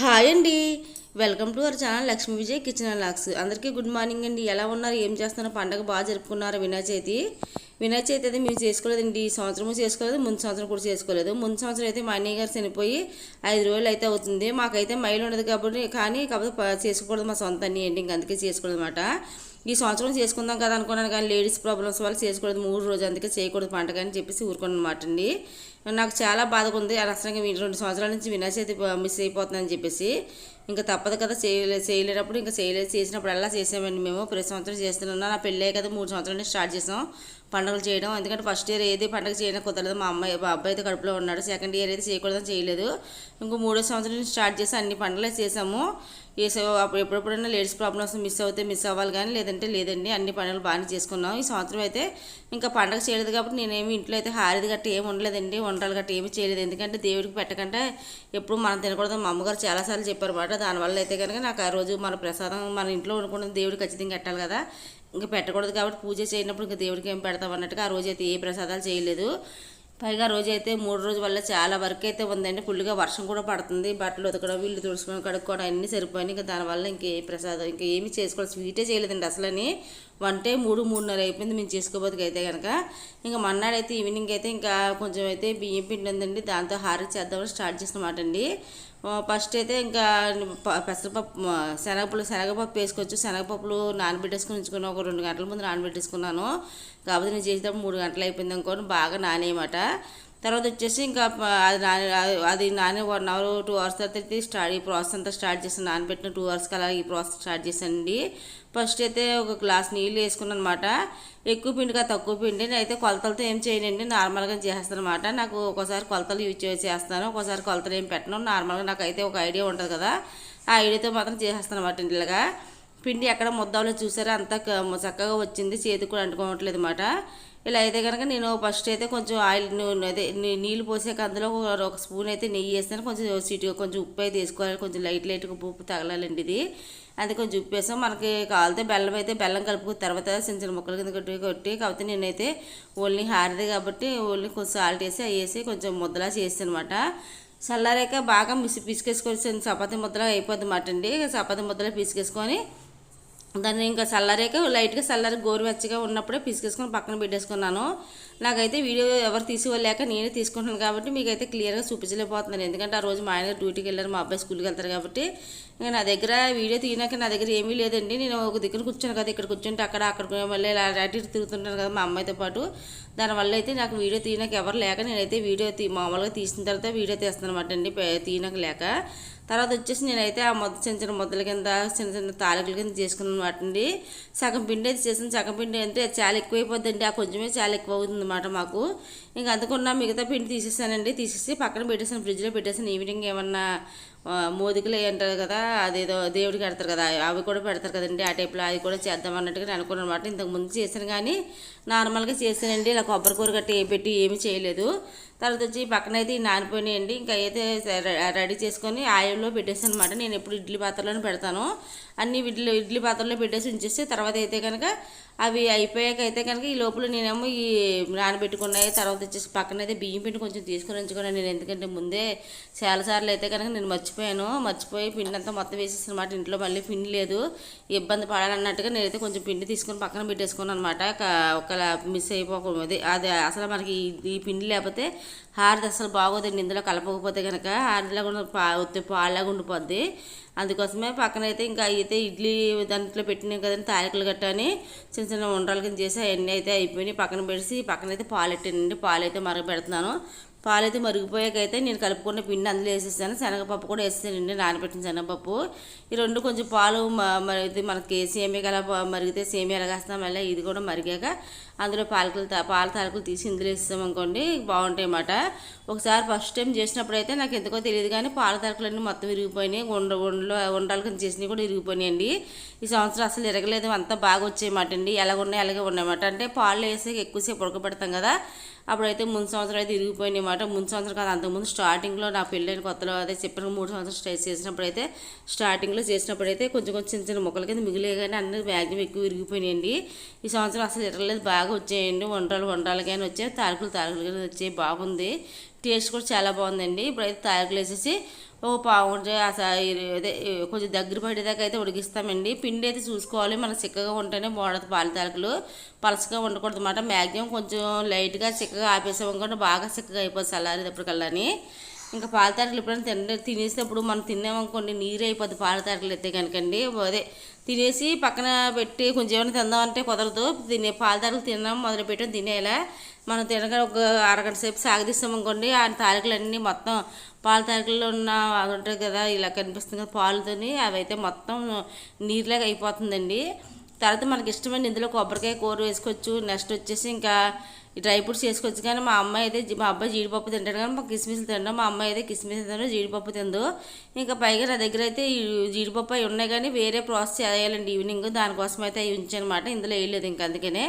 Hi అండి. Welcome to our channel Lakshmi Vijay kitchen and vlogs. అందరికీ good morning అండి. ఎలా ఉన్నారు? ఏం చేస్తున్నారు? పండగ బాగా జరుపుకున్నారు వినాయక చవితి? వినాయక చవితి అయితే మేము చేసుకోలేదండి. ఈ సంవత్సరము చేసుకోలేదు. ముందు సంవత్సరం కూడా చేసుకోలేదు. ముందు సంవత్సరం అయితే మా అన్నయ్య గారు చనిపోయి ఐదు రోజులు అయితే అవుతుంది. మాకైతే మైలు ఉండదు కాబట్టి కానీ కాకపోతే చేసుకోకూడదు మా సొంత అన్ని అండి. ఇంక అందుకే చేసుకోలేదు అనమాట ఈ సంవత్సరం చేసుకుందాం కదా అనుకున్నాను కానీ లేడీస్ ప్రాబ్లమ్స్ వల్ల చేసుకోలేదు. మూడు రోజు అందుకే చేయకూడదు పండగ అని చెప్పేసి ఊరుకున్నమాట అండి. నాకు చాలా బాధగా ఉంది. అనవసరంగా రెండు సంవత్సరాల నుంచి వినాశ చవితి మిస్ అయిపోతుందని చెప్పేసి ఇంకా తప్పదు కదా చేయలే చేయలేనప్పుడు ఇంకా చేయలేదు చేసినప్పుడు అలా చేసామండి మేము. ప్రతి సంవత్సరం చేస్తున్నాం. నా పెళ్ళే కదా మూడు సంవత్సరాలు నుంచి స్టార్ట్ చేసాం. పండుగలు చేయడం. ఎందుకంటే ఫస్ట్ ఇయర్ ఏది పండుగ చేయడం కుదరదు. మా అమ్మాయి మా అబ్బాయి అయితే కడుపులో ఉన్నాడు. సెకండ్ ఇయర్ అయితే చేయకూడదని చేయలేదు. ఇంకో మూడో సంవత్సరం నుంచి స్టార్ట్ చేసి అన్ని పండుగలు చేసాము వేసే అప్పుడు ఎప్పుడెప్పుడైనా లేడీస్ ప్రాబ్లమ్స్ మిస్ అవుతే మిస్ అవ్వాలి కానీ లేదంటే లేదండి. అన్ని పండుగలు బాగానే చేసుకున్నాం. ఈ సంవత్సరం అయితే ఇంకా పండగ చేయలేదు కాబట్టి నేనేమి ఇంట్లో అయితే హారిది గట్ట ఏమి ఉండలేదండి. వంటలు గట్ట ఏమి చేయలేదు. ఎందుకంటే దేవుడికి పెట్టకంటే ఎప్పుడు మనం తినకూడదు. మా అమ్మగారు చాలాసార్లు చెప్పారు మాట. దానివల్ల అయితే కనుక నాకు ఆ రోజు మన ప్రసాదం మన ఇంట్లో వండుకున్న దేవుడికి ఖచ్చితంగా పెట్టాలి కదా. ఇంకా పెట్టకూడదు కాబట్టి పూజ చేయనప్పుడు ఇంకా దేవుడికి ఏం పెడతాం అన్నట్టుగా ఆ రోజు అయితే ఏ ప్రసాదాలు చేయలేదు. పైగా రోజైతే మూడు రోజుల వల్ల చాలా వర్క్ అయితే ఉందండి. ఫుల్గా వర్షం కూడా పడుతుంది. బట్టలు ఉతకడం వీళ్ళు తుడుచుకోవడం కడుక్కోవడం అన్నీ సరిపోయినాయి. ఇంకా దానివల్ల ఇంకే ప్రసాదం ఇంకా ఏమీ చేసుకోవాలి. స్వీటే చేయలేదండి అసలని. వంటే మూడు మూడున్నర అయిపోయింది మేము చేసుకోబోతుకి అయితే కనుక ఇంకా మన్నాడైతే ఈవినింగ్ అయితే ఇంకా కొంచెం అయితే బియ్యం పిండి ఉందండి. దాంతో హారీ చేద్దామని స్టార్ట్ చేసినమాట అండి. ఫస్ట్ అయితే ఇంకా ప- పెసరపప్పు శనగపప్పులు శనగపప్పు వేసుకోవచ్చు శనగపప్పులు నానబెట్టేసుకుని ఉంచుకుని ఒక రెండు గంటల ముందు నానబెట్టేసుకున్నాను. కాకపోతే నేను చేసేటప్పుడు మూడు గంటలు అయిపోయింది అనుకోని బాగా నానేయమాట. తర్వాత వచ్చేసి ఇంకా అది నాని అది నాని వన్ అవర్ టూ అవర్స్ తర్వాత అయితే స్టార్ట్ ఈ ప్రాసెస్ అంతా స్టార్ట్ చేసాను నానబెట్టిన టూ అవర్స్కి అలా ఈ ప్రాసెస్ స్టార్ట్ చేసానండి ఫస్ట్ అయితే ఒక గ్లాస్ నీళ్ళు వేసుకున్నాను అనమాట ఎక్కువ పిండిగా తక్కువ పిండి. అయితే కొలతలతో ఏం చేయనండి నార్మల్గా చేస్తాను అనమాట నాకు ఒకసారి కొలతలు యూజ్ చేసి చేస్తాను. ఒకసారి కొలతలు ఏం పెట్టను. నార్మల్గా నాకు అయితే ఒక ఐడియా ఉంటుంది కదా ఆ ఐడియాతో మాత్రం చేసేస్తాను అనమాట ఇలాగా పిండి ఎక్కడ ముద్దలో చూసారా? అంతా చక్కగా వచ్చింది. చేతి కూడా అంటుకోవట్లేదు అనమాట ఇలా అయితే కనుక నేను ఫస్ట్ అయితే కొంచెం ఆయిల్ నూనె అదే నీళ్ళు పోసాక అందులో ఒక స్పూన్ అయితే నెయ్యి వేస్తాను. కొంచెం సిటీ కొంచెం ఉప్పు అయితే వేసుకోవాలి. కొంచెం లైట్ లైట్గా ఉప్పు తగలాలండి ఇది. అది కొంచెం ఉప్పు వేసాం మనకి కావాలితే బెల్లం అయితే బెల్లం కలుపుకు తర్వాత చిన్న చిన్న ముక్కల కింద కొట్టి కొట్టి కాకపోతే నేనైతే ఓన్లీ హారిది కాబట్టి ఓన్లీ కొంచెం సాల్ట్ వేసి అవి వేసి కొంచెం ముద్దలా చేస్తాను అనమాట చల్లారాక బాగా మిసి పిసికేసుకొని చపాతీ ముద్దలా అయిపోద్ది మాట అండి. చపాతీ ముద్దలా పిసికేసుకొని దాన్ని ఇంకా చల్లారాక లైట్గా చల్లారి గోరువెచ్చగా ఉన్నప్పుడే పిసికేసుకొని పక్కన పెట్టేసుకున్నాను. నాకైతే వీడియో ఎవరు తీసుకోలేక నేనే తీసుకుంటున్నాను కాబట్టి మీకైతే క్లియర్గా చూపించలేకపోతున్నాను. ఎందుకంటే ఆ రోజు మా ఆయన డ్యూటీకి వెళ్ళారు మా అబ్బాయి స్కూల్కి వెళ్తారు కాబట్టి. ఇంకా నా దగ్గర వీడియో తీయనాక నా దగ్గర ఏమీ లేదండి. నేను ఒక దగ్గర కూర్చోను కదా ఇక్కడ కూర్చుంటే అక్కడ అక్కడ మళ్ళీ ఇలా అటు తిరుగుతుంటాను కదా మా అమ్మాయితో పాటు. దానివల్ల అయితే నాకు వీడియో తీయనాక ఎవరు లేక నేనైతే వీడియో తీ మామూలుగా తీసిన తర్వాత వీడియో తీస్తాను అనమాట అండి పే- తీయనాక లేక. తర్వాత వచ్చేసి నేనైతే ఆ మొద్ద చిన్న చిన్న ముద్దల కింద చిన్న చిన్న తాలకుల కింద చేసుకున్నాను అనమాట అండి సగం పిండి అయితే చేసిన సగం పిండి అంటే చాలా ఎక్కువైపోద్దండి. ఆ కొంచెమే చాలా ఎక్కువ అవుతుంది అనమాట మాకు. ఇంకా అందుకున్న మిగతా పిండి తీసేసానండి. తీసేసి పక్కన పెట్టేసాను ఫ్రిడ్జ్లో పెట్టేసాను ఈవినింగ్ ఏమన్నా మోదికలు అంటారు కదా అదేదో దేవుడికి పెడతారు కదా అవి కూడా పెడతారు కదండి ఆ టైప్లో అది కూడా చేద్దాం అన్నట్టుగా నేను అనుకున్నాను అనమాట ఇంతకు ముందు చేశాను కానీ నార్మల్గా చేశానండి. ఇలా కొబ్బరి కూర గట్టి పెట్టి ఏమీ చేయలేదు. తర్వాత వచ్చి పక్కన అయితే నానిపోయినాయండి. ఇంకా అయితే రెడీ చేసుకొని ఆయిల్లో పెట్టేసాను అనమాట నేను ఎప్పుడు ఇడ్లీ పాత్రలోనే పెడతాను. అన్ని ఇడ్లీ ఇడ్లీ పాత్రలో పెట్టేసి ఉంచేసి తర్వాత అయితే కనుక అవి అయిపోయాక అయితే కనుక ఈ లోపల నేనేమో ఈ నానబెట్టుకున్నాయి తర్వాత వచ్చేసి పక్కన అయితే బియ్యం పిండి కొంచెం తీసుకొని ఉంచుకున్నాను. నేను ఎందుకంటే ముందే చాలాసార్లు అయితే కనుక నేను మర్చిపోయాను. మర్చిపోయి పిండి అంతా మొత్తం వేసేసిన అనమాట ఇంట్లో మళ్ళీ పిండి లేదు. ఇబ్బంది పడాలన్నట్టుగా నేనైతే కొంచెం పిండి తీసుకొని పక్కన పెట్టేసుకున్నాను అనమాట ఒక మిస్ అయిపోకూడదు అది అసలు మనకి ఈ- పిండి లేకపోతే హారది అసలు బాగోదండి. ఇందులో కలపకపోతే కనుక హారదిలా కూడా పా పాలాగా ఉండిపోద్ది. అందుకోసమే పక్కన అయితే ఇంకా అయితే ఇడ్లీ దాంట్లో పెట్టినాం కదండి తాలికలు గట్టని చిన్న చిన్న ఉండరాలు కింద చేసి అవన్నీ అయితే అయిపోయినాయి. పక్కన పెడిసి పక్కన అయితే పాలు పెట్టానండి పాలు అయితే మరగ పెడుతున్నాను అయితే మరిగిపోయాకైతే నేను కలుపుకున్న పిండి అందులో వేసేసాను. శనగపప్పు కూడా వేసేసానండి నానబెట్టిన శనగపప్పు. ఈ రెండు కొంచెం పాలు మరి మనకి సేమియా అలా మరిగితే సేమియా ఎలాగేస్తాం మళ్ళీ ఇది కూడా మరిగాక అందులో పాలకులు తా- పాల తాలకులు తీసి ఇందులో వేస్తాం అనుకోండి బాగుంటాయి అన్నమాట ఒకసారి ఫస్ట్ టైం చేసినప్పుడు అయితే నాకు ఎందుకో తెలియదు కానీ పాల తాలకులన్నీ మొత్తం విరిగిపోయినాయి. ఉండ ఉండలో ఉండాలి కింద చేసినవి కూడా విరిగిపోయినాయండి. ఈ సంవత్సరం అసలు ఇరగలేదు అంతా బాగా వచ్చాయన్నమాట అండి. ఎలాగ ఉన్నాయి అలాగే ఉన్నాయన్నమాట. అంటే పాలు వేసి ఎక్కువసేపు ఉడకబెడతాం కదా. అప్పుడైతే ముందు సంవత్సరం అయితే ఇరిగిపోయినాయి అన్నమాట ముందు సంవత్సరం కాదు అంతకుముందు స్టార్టింగ్లో నా పెళ్ళైన కొత్తలో అదే చెప్పిన మూడు సంవత్సరం స్టే చేసినప్పుడు అయితే స్టార్టింగ్లో చేసినప్పుడు అయితే కొంచెం కొంచెం చిన్న చిన్న మొక్కల కింద మిగిలే కానీ అన్ని మ్యాగ్జిమం ఎక్కువ విరిగిపోయినాయండి. ఈ సంవత్సరం అసలు ఇరలేదు బాగా వచ్చాయండి. వంటలు వంటలు కానీ వచ్చాయి తారకులు తారకులు కానీ వచ్చాయి బాగుంది. టేస్ట్ కూడా చాలా బాగుందండి. ఇప్పుడైతే తారకులు వేసేసి ఓ పావు అదే కొంచెం దగ్గర పడేదాకా అయితే ఉడికిస్తామండి. పిండి అయితే చూసుకోవాలి. మనం చిక్కగా ఉంటేనే బాగుంటుంది పాల తాలకలు పలసగా ఉండకూడదు అన్నమాట మ్యాక్సిమం కొంచెం లైట్గా చిక్కగా ఆపేసామనుకోండి బాగా చిక్కగా అయిపోతుంది చల్లారేటప్పటికల్లాని ఇంకా పాల తారీఖులు ఎప్పుడైనా తిన తినేసినప్పుడు మనం తిన్నామనుకోండి నీరు అయిపోద్ది పాల తారీఖులు అయితే కనుకండి. అదే తినేసి పక్కన పెట్టి కొంచెం ఏమైనా తిందామంటే కుదరదు. తినే పాల తారీఖులు తిన్నాం మొదలు పెట్టడం తినేలా. మనం తినగా ఒక అరగంట సేపు సాగదీస్తాం అనుకోండి ఆ తారీఖులన్నీ మొత్తం పాల తారీఖుల్లో ఉన్న అది ఉంటుంది కదా ఇలా కనిపిస్తుంది కదా పాలుతోని అవైతే మొత్తం నీరులాగా అయిపోతుందండి. తర్వాత మనకి ఇష్టమైన ఇందులో కొబ్బరికాయ కూర వేసుకోవచ్చు. నెక్స్ట్ వచ్చేసి ఇంకా ఈ డ్రై ఫ్రూట్స్ చేసుకోవచ్చు కానీ మా అమ్మాయి అయితే మా అబ్బాయి జీడిపప్పు తింటాడు కానీ మా కిస్మిస్ తింటాం మా అమ్మాయి అయితే కిస్మిస్ తింటాడు జీడిపప్పు తిందు. ఇంకా పైగా నా దగ్గర అయితే ఈ జీడిపప్పు అవి ఉన్నాయి కానీ వేరే ప్రాసెస్ చేయాలండి ఈవినింగ్. దానికోసం అయితే అవి ఉంచానమాట. ఇందులో వేయలేదు ఇంకా అందుకనే.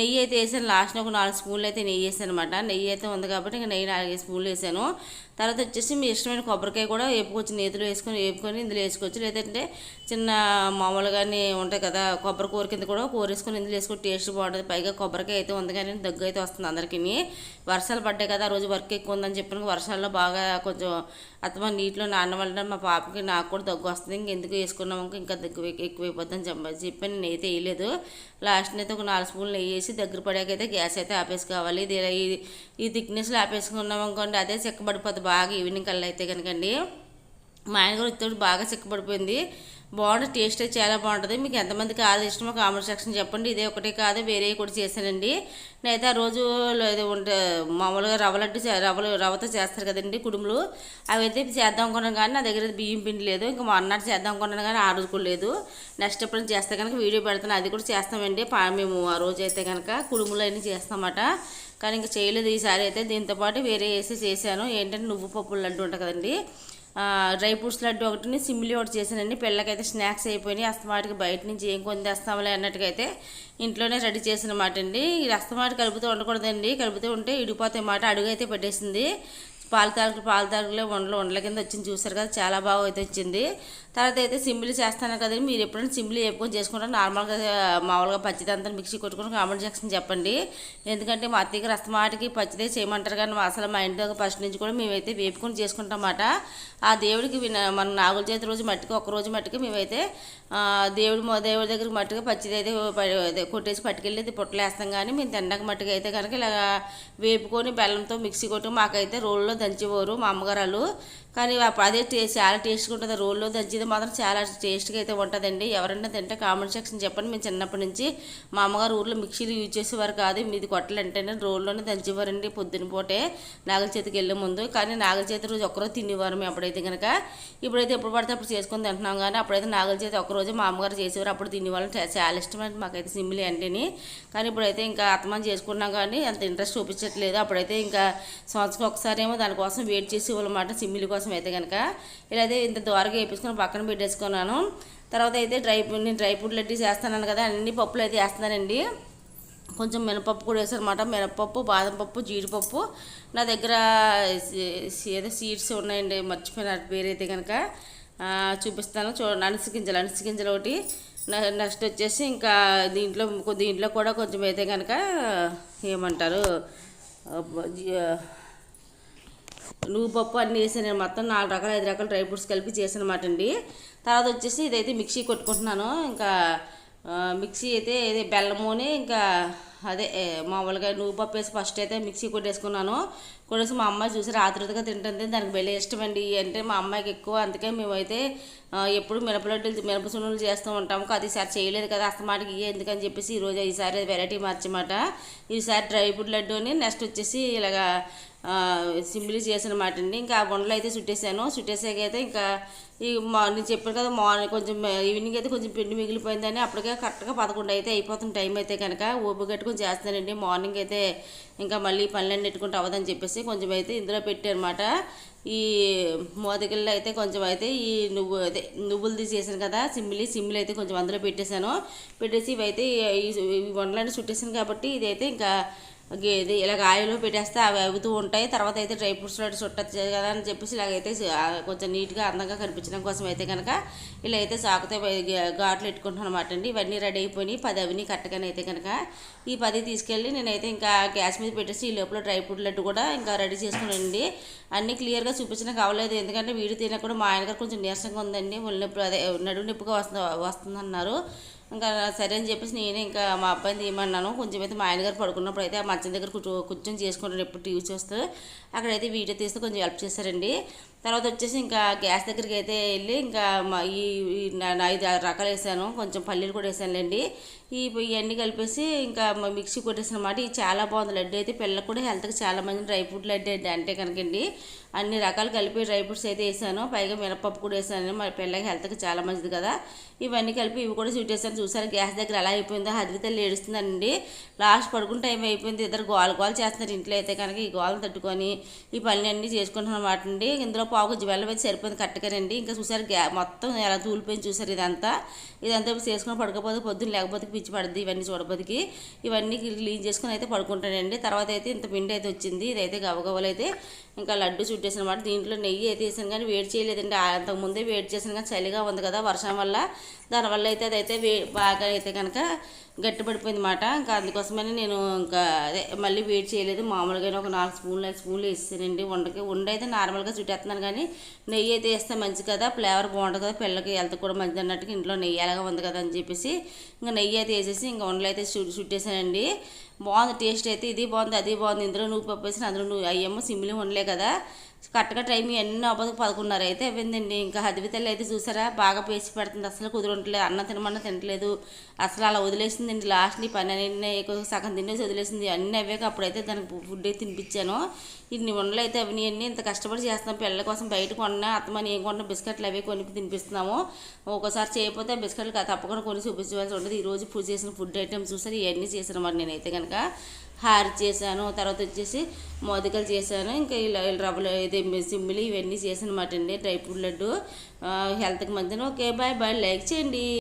నెయ్యి అయితే వేసాను. లాస్ట్లో ఒక నాలుగు స్పూన్లు అయితే నెయ్యి వేసాను అనమాట నెయ్యి అయితే ఉంది కాబట్టి ఇంకా నెయ్యి నాలుగు స్పూన్లు వేసాను. తర్వాత వచ్చేసి మీ ఇష్టమైన కొబ్బరికాయ కూడా వేపుకోవచ్చు. నేతిలో వేసుకొని వేపుకొని ఇందులో వేసుకోవచ్చు. లేదంటే చిన్న మామూలుగానే ఉంటాయి కదా కొబ్బరి కూర కింద కూడా కూర వేసుకొని ఇందులో వేసుకొని టేస్ట్ బాగుంటుంది. పైగా కొబ్బరికాయ అయితే ఉంది కానీ దగ్గు అయితే వస్తుంది అందరికీ వర్షాలు పడ్డాయి కదా ఆ రోజు వర్క్ ఎక్కువ ఉందని చెప్పిన వర్షాల్లో బాగా కొంచెం అత్తమ్మ నీటిలో నాన్న మా పాపకి నాకు కూడా దగ్గు వస్తుంది. ఇంకెందుకు వేసుకున్నాము? ఇంకా దగ్గు ఎక్కువైపోద్దని చెప్పి నేను నేనైతే వేయలేదు. లాస్ట్ అయితే ఒక నాలుగు స్పూన్లు నెయ్యి వేసి దగ్గర పడాకైతే గ్యాస్ అయితే ఆపేసుకోవాలి. ఇది ఈ థిక్నెస్లో ఆపేసుకున్నాం అనుకోండి అదే చెక్కబడిపోతుంది బాగా ఈవినింగ్ కల్లా అయితే కనుకండి. మా ఆయన కూడా ఇతడు బాగా చిక్కబడిపోయింది. బాగుంటుంది టేస్ట్ అయితే చాలా బాగుంటుంది. మీకు ఎంతమంది కాదు ఇష్టమో కామెంట్ సెక్షన్ చెప్పండి. ఇదే ఒకటే కాదు వేరే కూడా చేశానండి. నేనైతే ఆ రోజు ఉంటే మామూలుగా రవ్వ లడ్డు రవ్వలు రవ్వతో చేస్తారు కదండి కుడుములు. అవి అయితే చేద్దాం అనుకున్నాను కానీ నా దగ్గర బియ్యం పిండి లేదు. ఇంకా మొన్నటి చేద్దాం అనుకున్నాను కానీ ఆ రోజు కూడా లేదు. నెక్స్ట్ ఎప్పుడైనా చేస్తే కనుక వీడియో పెడతాను. అది కూడా చేస్తామండి. మేము ఆ రోజు అయితే కనుక కుడుములు అన్నీ చేస్తామన్నమాట కానీ ఇంకా చేయలేదు. ఈసారి అయితే దీంతోపాటు వేరే వేసి చేశాను. ఏంటంటే నువ్వు పప్పులు లడ్డు ఉంటుంది కదండి. డ్రై ఫ్రూట్స్ లడ్డు ఒకటిని సిమ్లీ ఒకటి చేశానండి. పిల్లలకైతే స్నాక్స్ అయిపోయినాయి. అస్తమాటికి బయట నుంచి ఏం కొని తెస్తామలే అన్నట్టుగా అయితే ఇంట్లోనే రెడీ చేసిన మాట అండి అస్తమాటి కలుపుతూ ఉండకూడదండి. కలుపుతూ ఉంటే ఇడిపోతాయి మాట. అడుగు అయితే పెట్టేసింది. పాలు తాలకులు పాలు తాగులే వండలు వండల కింద వచ్చింది. చూసారు కదా చాలా బాగా అయితే వచ్చింది. తర్వాత అయితే సింబిల్ చేస్తాను కదండి మీరు ఎప్పుడైనా సింబిల్ చెప్పుకొని చేసుకుంటారు? నార్మల్గా మామూలుగా పచ్చిదంతా మిక్సీ కొట్టుకుని కామెంట్ సెక్షన్ చెప్పండి. ఎందుకంటే మా అత్తయ్యకి రస్తమాటికి పచ్చిదే చేయమంటారు. కానీ అసలు మా ఇంట్లో ఫస్ట్ నుంచి కూడా మేమైతే వేపుకొని చేసుకుంటామన్నమాట ఆ దేవుడికి మన నాగుల చేతి రోజు మట్టికి ఒక రోజు మట్టికి మేమైతే దేవుడి దేవుడి దగ్గరికి మట్టుకు పచ్చిది అయితే కొట్టేసి పట్టుకెళ్ళి పుట్టలు కానీ మేము తినడానికి మట్టుకు అయితే కనుక ఇలా వేపుకొని బెల్లంతో మిక్సీ కొట్టి మాకైతే రోల్లో దంచేవారు మా అమ్మగారు కానీ అదే టేస్ట్ చాలా టేస్ట్గా ఉంటుంది. రోల్లో దంచిది మాత్రం చాలా టేస్ట్గా అయితే ఉంటుందండి. ఎవరైనా తింటే కామెంట్ సెక్షన్ చెప్పండి. మేము చిన్నప్పటి నుంచి మా అమ్మగారు ఊర్లో మిక్సీలు యూజ్ చేసేవారు కాదు. మీది కొట్టలు అంటేనే రోల్లోనే దంచేవారండి పొద్దున పూటే నాగల చేతికి వెళ్ళే ముందు. కానీ నాగల చేతి రోజు ఒక్కరోజు తినేవారు మేము అప్పుడైతే కనుక ఇప్పుడైతే ఎప్పుడు పడితే అప్పుడు చేసుకొని తింటున్నాం కానీ అప్పుడైతే నాగల చేతి ఒకరోజు మా అమ్మగారు చేసేవారు. అప్పుడు తినేవాళ్ళం. చాలా ఇష్టమైన మాకైతే సింబిలి అంటేని. కానీ ఇప్పుడైతే ఇంకా అత్తమానం చేసుకున్నాం కానీ అంత ఇంట్రెస్ట్ చూపించట్లేదు. అప్పుడైతే ఇంకా సంవత్సరం ఒకసారి ఏమో దానికోసం వెయిట్ అన్నమాట. సిమ్మిలి కోసం కోసం అయితే కనుక ఇలా అయితే ఇంత ద్వారగా వేపించుకొని పక్కన పెట్టేసుకున్నాను. తర్వాత అయితే డ్రై నేను డ్రై ఫ్రూట్ లడ్డు చేస్తాను కదా అన్ని పప్పులు అయితే వేస్తున్నానండి. కొంచెం మినపప్పు కూడా వేసారనమాట మినపప్పు బాదం పప్పు జీడిపప్పు. నా దగ్గర ఏదో సీడ్స్ ఉన్నాయండి మర్చిపోయిన పేరైతే కనుక చూపిస్తాను. చూ అనిసి గింజలు అనిసి గింజలు ఒకటి. నెక్స్ట్ వచ్చేసి ఇంకా దీంట్లో దీంట్లో కూడా కొంచెం అయితే కనుక ఏమంటారు నువ్వు పప్పు అన్నీ వేసి నేను మొత్తం నాలుగు రకాల ఐదు రకాల డ్రై ఫ్రూట్స్ కలిపి చేసాను అనమాట అండి తర్వాత వచ్చేసి ఇదైతే మిక్సీ కొట్టుకుంటున్నాను. ఇంకా మిక్సీ అయితే ఇది బెల్లముని ఇంకా అదే మామూలుగా నువ్వు పప్పు వేసి ఫస్ట్ అయితే మిక్సీ కొట్టేసుకున్నాను. కొట్టేసి మా అమ్మాయి చూసి రాత్రిగా తింటుంది దానికి వెళ్ళి అండి. అంటే మా అమ్మాయికి ఎక్కువ అందుకే మేమైతే ఎప్పుడు మినపలడ్డలు మినప సున్నులు చేస్తూ ఉంటాము. అది ఈసారి చేయలేదు కదా అస్తమాటికి ఎందుకని చెప్పేసి ఈరోజు ఈసారి వెరైటీ మార్చమాట. ఈసారి డ్రై ఫ్రూట్ అని నెక్స్ట్ వచ్చేసి ఇలాగా సింపుల్ చేసిన మాట అండి. ఇంకా ఆ బొండలు అయితే చుట్టేసాను. చుట్టేసాక అయితే ఇంకా ఈ మార్నింగ్ చెప్పాను కదా మార్నింగ్ కొంచెం ఈవినింగ్ అయితే కొంచెం పిండి మిగిలిపోయిందని అప్పటికే కరెక్ట్గా పదకొండు అయితే అయిపోతుంది టైం అయితే కనుక. ఊపి కొంచెం చేస్తానండి మార్నింగ్ అయితే ఇంకా మళ్ళీ పనులన్నీ పెట్టుకుంటూ అవ్వదని చెప్పేసి కొంచెం అయితే ఇందులో పెట్టారనమాట ఈ మోదగిళ్ళు అయితే కొంచెం అయితే ఈ నువ్వు అదే నువ్వులు తీసేసాను కదా సిమ్మిలి సిమ్మిలి అయితే కొంచెం అందులో పెట్టేశాను. పెట్టేసి ఇవైతే ఈ వంటలన్నీ చుట్టేసాను కాబట్టి ఇదైతే ఇంకా ఇది ఇలాగ ఆయిల్లో పెట్టేస్తే అవి అవుతూ ఉంటాయి. తర్వాత అయితే డ్రై ఫ్రూట్స్ లాంటి చుట్టచ్చు కదా అని చెప్పేసి ఇలాగైతే కొంచెం నీట్గా అందంగా కనిపించడం కోసం అయితే కనుక ఇలా అయితే సాకుతో ఘాట్లు పెట్టుకుంటున్నాను అనమాట అండి. ఇవన్నీ రెడీ అయిపోయినాయి. పది అవిని కట్టగానే అయితే కనుక ఈ పది తీసుకెళ్ళి నేనైతే ఇంకా గ్యాస్ మీద పెట్టేసి ఈ లోపల డ్రై ఫ్రూట్ లడ్డు కూడా ఇంకా రెడీ చేసుకున్నానండి. అన్నీ క్లియర్గా చూపించడం కావలేదు ఎందుకంటే వీడి తినక కూడా మా ఆయన గారు కొంచెం నీరసంగా ఉందండి. ఒళ్ళు నొప్పి అదే నడుము నొప్పిగా వస్తుంది వస్తుందన్నారు. ఇంకా సరే అని చెప్పేసి నేను ఇంకా మా అబ్బాయిని తీయమన్నాను కొంచెం అయితే మా ఆయన గారు పడుకున్నప్పుడు అయితే ఆ మంచం దగ్గర కూర్చో కూర్చొని చేసుకుంటాను ఎప్పుడు టీవీ చూస్తూ. అక్కడైతే వీడియో తీస్తే కొంచెం హెల్ప్ చేశారండి తర్వాత వచ్చేసి ఇంకా గ్యాస్ దగ్గరికి అయితే వెళ్ళి ఇంకా ఈ ఐదు రకాలు వేసాను. కొంచెం పల్లీలు కూడా వేసానులేండి. ఈ ఇవన్నీ కలిపేసి ఇంకా మిక్సీ కొట్టేసిన అన్నమాట ఇది చాలా బాగుంది లడ్డు అయితే. పిల్లలకు కూడా హెల్త్కి చాలా మంది డ్రై ఫ్రూట్ లడ్డు అండి. అంటే కనుకండి అన్ని రకాలు కలిపి డ్రై ఫ్రూట్స్ అయితే వేసాను. పైగా మినపప్పు కూడా వేసాను. మా పిల్లకి హెల్త్కి చాలా మంచిది కదా. ఇవన్నీ కలిపి ఇవి కూడా స్వీట్ వేసాను చూసారు గ్యాస్ దగ్గర ఎలా అయిపోయిందో? హద్రి తల్లి ఏడుస్తుందండి. లాస్ట్ పడుకున్న టైం అయిపోయింది. ఇద్దరు గోల గోల చేస్తున్నారు ఇంట్లో అయితే కనుక ఈ గోలను తట్టుకొని. ఈ పనులు అన్నీ చేసుకుంటున్నాం అండి. ఇందులో పావు కొంచెం బెల్లం అయితే సరిపోయింది కట్టకరండి ఇంకా చూసారు గ్యా మొత్తం ఎలా తూలిపోయింది చూసారు ఇదంతా. ఇదంతా చేసుకుని పడుకోపోతే పొద్దున్న లేకపోతే పిచ్చి పడుద్ది ఇవన్నీ చూడబోదికి. ఇవన్నీ క్లీన్ చేసుకుని అయితే పడుకుంటానండి. తర్వాత అయితే ఇంత పిండి అయితే వచ్చింది. ఇదైతే గవగవలు అయితే. ఇంకా లడ్డు చుట్టేసాను అనమాట దీంట్లో నెయ్యి అయితే వేసాను కానీ వేడి చేయలేదండి. అంతకుముందే వేడి చేసాను కానీ చలిగా ఉంది కదా వర్షం వల్ల. దానివల్ల అయితే అదైతే వే బాగా అయితే కనుక గట్టిపడిపోయింది మాట ఇంకా అందుకోసమని నేను ఇంకా అదే మళ్ళీ వేడి చేయలేదు. మామూలుగా ఒక నాలుగు స్పూన్లు ఐదు స్పూన్లు వేసానండి వండకి వండ అయితే నార్మల్గా చుట్టేస్తున్నాను కానీ నెయ్యి అయితే వేస్తే మంచి కదా. ఫ్లేవర్ బాగుంటుంది కదా. పిల్లలకి హెల్త్ కూడా మంచిది అన్నట్టుగా ఇంట్లో నెయ్యి ఎలాగా ఉంది కదా అని చెప్పేసి ఇంకా నెయ్యి అయితే వేసేసి ఇంకా వండలు అయితే చుట్టేసానండి. బాగుంది టేస్ట్ అయితే ఇది బాగుంది అది బాగుంది. ఇందులో నువ్వు పప్పు వేసిన అందులో నువ్వు అయ్యేమో సిమ్లు ఉండలే కదా. కరెక్ట్గా టైం ఎన్ని అవ్వదు పదకొండున్నర అయితే అయిపోయిందండి. ఇంకా హదివితల్లి అయితే చూసారా? బాగా పేసి పెడుతుంది. అసలు కుదురుంటలేదు. అన్నం తినమన్నా తినట్లేదు. అసలు అలా వదిలేసిందండి. లాస్ట్ ఈ పని అన్నీ ఎక్కువ సగం తినేసి వదిలేసింది. అన్నీ అవ్వాక అప్పుడైతే దానికి ఫుడ్ అయితే తినిపించాను. ఇన్ని ఉండలు అయితే అవి అన్నీ ఇంత కష్టపడి చేస్తున్నాం. పిల్లల కోసం బయట కొన్నా అత్తమని ఏం కొన్నా బిస్కెట్లు అవి కొని తినిపిస్తున్నాము. ఒక్కోసారి చేయకపోతే బిస్కెట్లు తప్పకుండా కొని చూపించవలసి ఉంటుంది. ఈరోజు పూజ ఫుడ్ చేసిన ఫుడ్ ఐటమ్స్ చూసారు? ఇవన్నీ చేసిన మరి నేనైతే కనుక హార్ చేశాను తర్వాత వచ్చేసి మోదకలు చేశాను ఇంకా ఇలా రవ్వలు ఇది సిమ్మిలి ఇవన్నీ చేశాను అనమాట అండి డ్రై ఫ్రూట్ లడ్డు. హెల్త్కి మంచిది ఓకే బాయ్ బాయ్ లైక్ చేయండి.